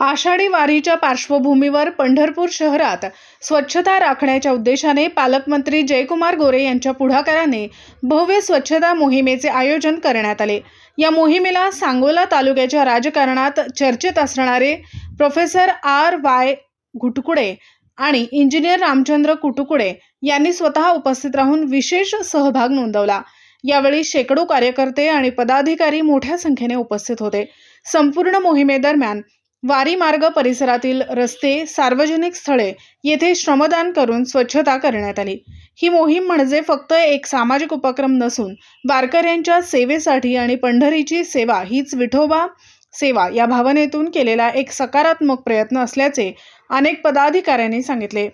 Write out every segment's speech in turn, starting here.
आषाढी वारीच्या पार्श्वभूमीवर पंढरपूर शहरात स्वच्छता राखण्याच्या उद्देशाने पालकमंत्री जयकुमार गोरे यांच्या पुढाकाराने भव्य स्वच्छता मोहिमेचे आयोजन करण्यात आले. या मोहिमेला सांगोला तालुक्याच्या राजकारणात चर्चेत असणारे प्रोफेसर आर वाय घुटकुडे आणि इंजिनियर रामचंद्र कुटुकुडे यांनी स्वतः उपस्थित राहून विशेष सहभाग नोंदवला. यावेळी शेकडो कार्यकर्ते आणि पदाधिकारी मोठ्या संख्येने उपस्थित होते. संपूर्ण मोहिमेदरम्यान वारी मार्ग परिसरातील रस्ते सार्वजनिक स्थळे येथे श्रमदान करून स्वच्छता करण्यात आली. ही मोहीम म्हणजे फक्त एक सामाजिक उपक्रम नसून वारकऱ्यांच्या सेवेसाठी आणि पंढरीची सेवा हीच विठोबा सेवा या भावनेतून केलेला एक सकारात्मक प्रयत्न असल्याचे अनेक पदाधिकाऱ्यांनी सांगितले.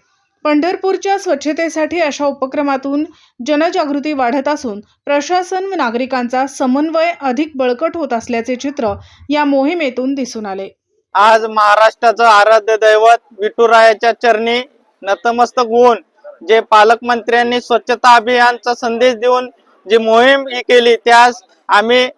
पंढरपूरच्या स्वच्छतेसाठी अशा उपक्रमातून जनजागृती वाढत असून प्रशासन व नागरिकांचा समन्वय अधिक बळकट होत असल्याचे चित्र या मोहिमेतून दिसून आले. आज महाराष्ट्राचं आराध्य दैवत विठुरायाच्या चरणी नतमस्तक होऊन जे पालकमंत्र्यांनी स्वच्छता अभियानचा संदेश देऊन जी मोहीम ही केली त्यास आम्ही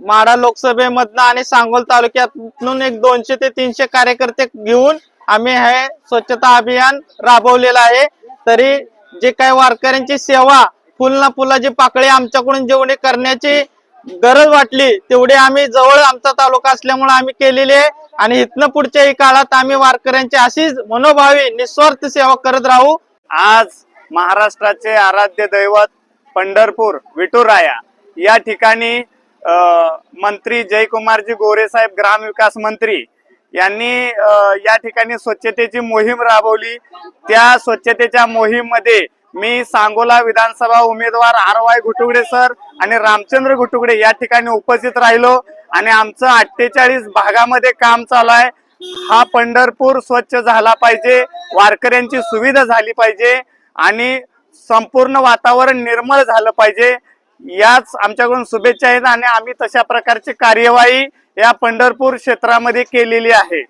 माडा लोकसभेमधनं आणि सांगोल तालुक्यातून एक दोनशे ते तीनशे कार्यकर्ते घेऊन आम्ही हे स्वच्छता अभियान राबवलेलं आहे. तरी जे काही वारकऱ्यांची सेवा फुल ना फुलाची पाकळी आमच्याकडून जेवढी करण्याची गरज वाटली तेवढी आम्ही जवळ आमचा तालुका असल्यामुळे आम्ही केलेली आहे. आणि इथनं पुढच्याही काळात आम्ही वारकऱ्यांची अशीच मनोभावी निस्वार्थ सेवा करत राहू. आज महाराष्ट्राचे आराध्य दैवत पंढरपूर विठुराया. या ठिकाणी मंत्री जयकुमारजी गोरे साहेब ग्रामविकास मंत्री यांनी या ठिकाणी स्वच्छतेची मोहीम राबवली. त्या स्वच्छतेच्या मोहीममध्ये मी सांगोला विधानसभा उमेदवार आर वाय घुटुगडे सर आणि रामचंद्र घुटुगडे या ठिकाणी उपस्थित राहिलो. आणि आमचं अठ्ठेचाळीस भागामध्ये काम चालू आहे. हा पंढरपूर स्वच्छ झाला पाहिजे. वारकऱ्यांची सुविधा झाली पाहिजे. आणि संपूर्ण वातावरण निर्मळ झालं पाहिजे. याच आमच्याकडून शुभेच्छा आहेत आणि आम्ही तशा प्रकारची कार्यवाही या पंढरपूर क्षेत्रामध्ये केलेली आहे.